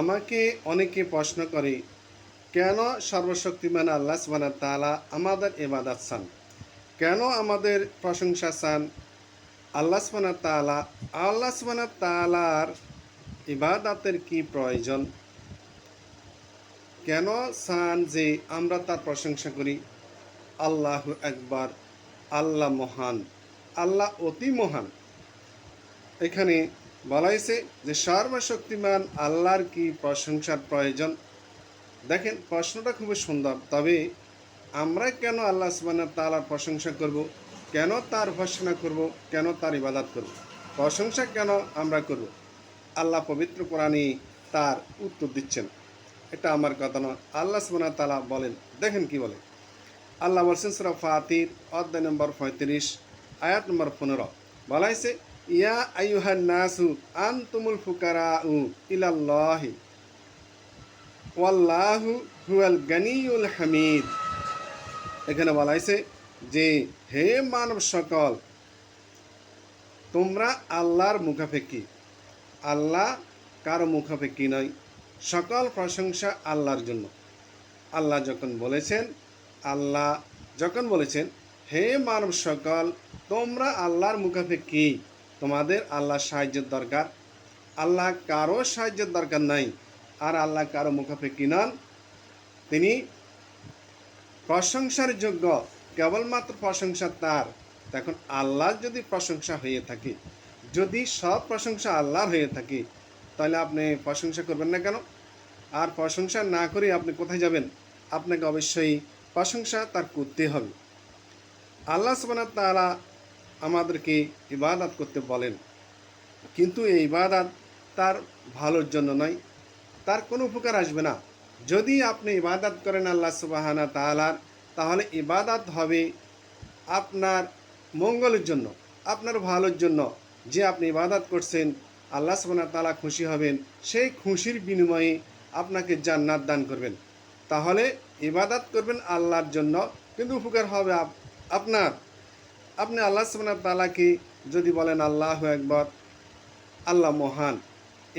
আমাকে অনেকে প্রশ্ন করে, কেন সর্বশক্তিমান আল্লাহ সুবাহ তালা আমাদের এবাদাত চান? কেন আমাদের প্রশংসা চান? আল্লাহ সুবাহ তালা আল্লাহ সুবাহ তালার ইবাদাতের কি প্রয়োজন? কেন চান যে আমরা তার প্রশংসা করি? আল্লাহ একবার আল্লাহ মহান, আল্লাহ অতি মহান। এখানে বলা হয়েছে যে সর্বশক্তিমান আল্লাহর কি প্রশংসার প্রয়োজন? দেখেন, প্রশ্নটা খুবই সুন্দর। তবে আমরা কেন আল্লাহ সুবাহ তালার প্রশংসা করব? কেন তার ভর্সনা করব? কেন তার ইবাদাত করব? প্রশংসা কেন আমরা করব? আল্লাহ পবিত্র কোরআনে তার উত্তর দিচ্ছেন। এটা আমার কথা নয়। আল্লাহ সুবাহ তালা বলেন, দেখেন কি বলে। আল্লাহ বলছেন সুরা ফাতির, অধ্যায় নম্বর পঁয়ত্রিশ, আয়াত নম্বর পনেরো। বলা হয়েছে ইয়া আয়ুহান নাসু ফুকারা উ ইলাল্লাহি। ওয়াল্লাহু হুয়াল গানিউল হামিদ। এখানে বলা হয়েছে যে, হে মানব সকল, তোমরা আল্লাহর মুখাফেকি আল্লাহ কারও মুখাফেকি নয়, সকল প্রশংসা আল্লাহর জন্য। আল্লাহ যখন বলেছেন, আল্লাহ যখন বলেছেন, হে মানব সকল, তোমরা আল্লাহর মুখাফেকি তোমাদের আল্লাহর সাহায্যের দরকার। আল্লাহ কারও সাহায্যের দরকার নাই। আর আল্লাহ কারও মুখাফেকি নন। তিনি প্রশংসার যোগ্য, কেবলমাত্র প্রশংসা তার। তখন আল্লাহ যদি প্রশংসা হয়ে থাকে, যদি সব প্রশংসা আল্লাহর হয়ে থাকে, তাহলে আপনি প্রশংসা করবেন না কেন? আর প্রশংসা না করে আপনি কোথায় যাবেন? আপনাকে অবশ্যই প্রশংসা তার করতে হবে। আল্লাহ সুবাহ তারা আমাদেরকে ইবাদাত করতে বলেন। কিন্তু এই ইবাদাত তার ভালোর জন্য নয়, তার কোনো উপকার আসবে না। যদি আপনি ইবাদাত করেন আল্লাহ সুবাহানা তালার তাহলে ইবাদাত হবে আপনার মঙ্গলের জন্য, আপনার ভালোর জন্য। যে আপনি ইবাদাত করছেন, আল্লাহ সুবাহ তালা খুশি হবেন, সেই খুশির বিনিময়ে আপনাকে জান্নাত দান করবেন। তাহলে ইবাদাত করবেন আল্লাহর জন্য, কিন্তু উপকার হবে আপ- আপনার। আপনি আল্লাহ সুবাহ তালাকে যদি বলেন আল্লাহ একবার আল্লাহ মহান,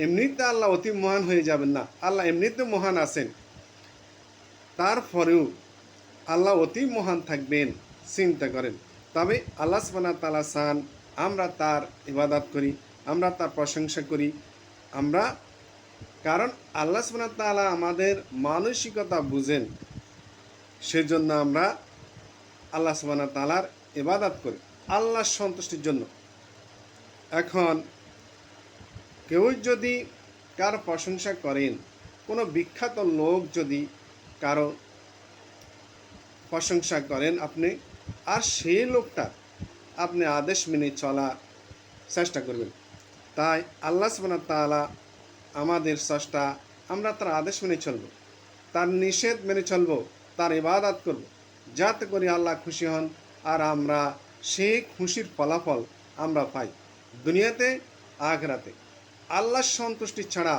এমনিতে আল্লাহ অতি মহান হয়ে যাবেন না। আল্লাহ এমনিতে মহান আছেন। তারপরেও আল্লাহ অতি মহান থাকবেন, চিন্তা করেন। তবে আল্লাহ সুবাহ তালা সান আমরা তার ইবাদত করি, আমরা তার প্রশংসা করি। আমরা, কারণ আল্লাহ সুবাহ তালা আমাদের মানসিকতা বুঝেন। সেজন্য আমরা আল্লাহ সুবাহ তালার ইবাদত করে আল্লাহর সন্তুষ্টির জন্য। এখন কেউ যদি কার প্রশংসা করেন, কোনো বিখ্যাত লোক যদি কারও প্রশংসা করেন আপনি, আর সেই লোকটা আপনি আদেশ মেনে চলা চেষ্টা করবেন। তাই আল্লাহ তাআলা আমাদের চেষ্টা, আমরা তার আদেশ মেনে চলব, তার নিষেধ মেনে চলব, তার ইবাদত করব, যাতে করে আল্লাহ খুশি হন আর আমরা সে খুশির ফলাফল আমরা পাই দুনিয়াতে, আখরাতে। আল্লাহর সন্তুষ্টি ছাড়া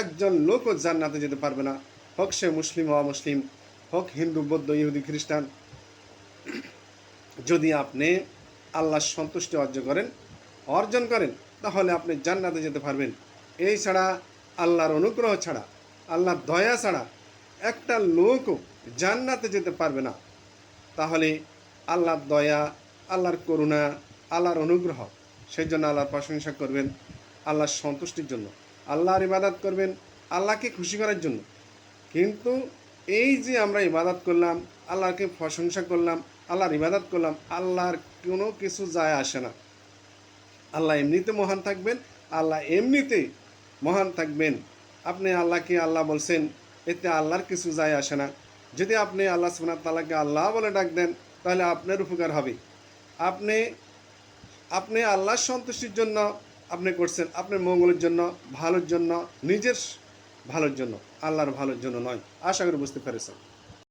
একজন লোকও জান্নাতে যেতে পারবে না। হোক সে মুসলিম হওয়া মুসলিম, হোক হিন্দু, বৌদ্ধ, ইহুদি, খ্রিস্টান। যদি আপনি আল্লাহর সন্তুষ্টি অর্জন করেন অর্জন করেন, তাহলে আপনি জান্নাতে যেতে পারবেন। এই ছাড়া আল্লাহর অনুগ্রহ ছাড়া, আল্লাহর দয়া ছাড়া একটা লোকও জান্নাতে যেতে পারবে না। তাহলে আল্লাহর দয়া, আল্লাহর করুণা, আল্লাহর অনুগ্রহ। সেই জন্য আল্লাহর প্রশংসা করবেন আল্লাহর সন্তুষ্টির জন্য, আল্লাহর ইবাদত করবেন আল্লাহকে খুশি করার জন্য। কিন্তু এই যে আমরা ইবাদত করলাম, আল্লাহকে প্রশংসা করলাম, আল্লাহর ইবাদত করলাম, আল্লাহর কোনো কিছু যায় আসে না। আল্লাহ এমনিতে মহান থাকবেন, আল্লাহ এমনিতে মহান থাকবেন। আপনি আল্লাহকে আল্লাহ বলছেন, এতে আল্লাহর কিছু যায় আসে না। যদি আপনি আল্লাহ ওয়া তাআলাকে আল্লাহ বলে ডাক দেন তাহলে আপনার উপকার হবে। আপনি আপনি আল্লাহর সন্তুষ্টির জন্য আপনি করছেন আপনার মঙ্গলের জন্য, ভালোর জন্য, নিজের ভালোর জন্য, আল্লাহর ভালোর জন্য নয়। আশা করি বুঝতে পেরেছেন।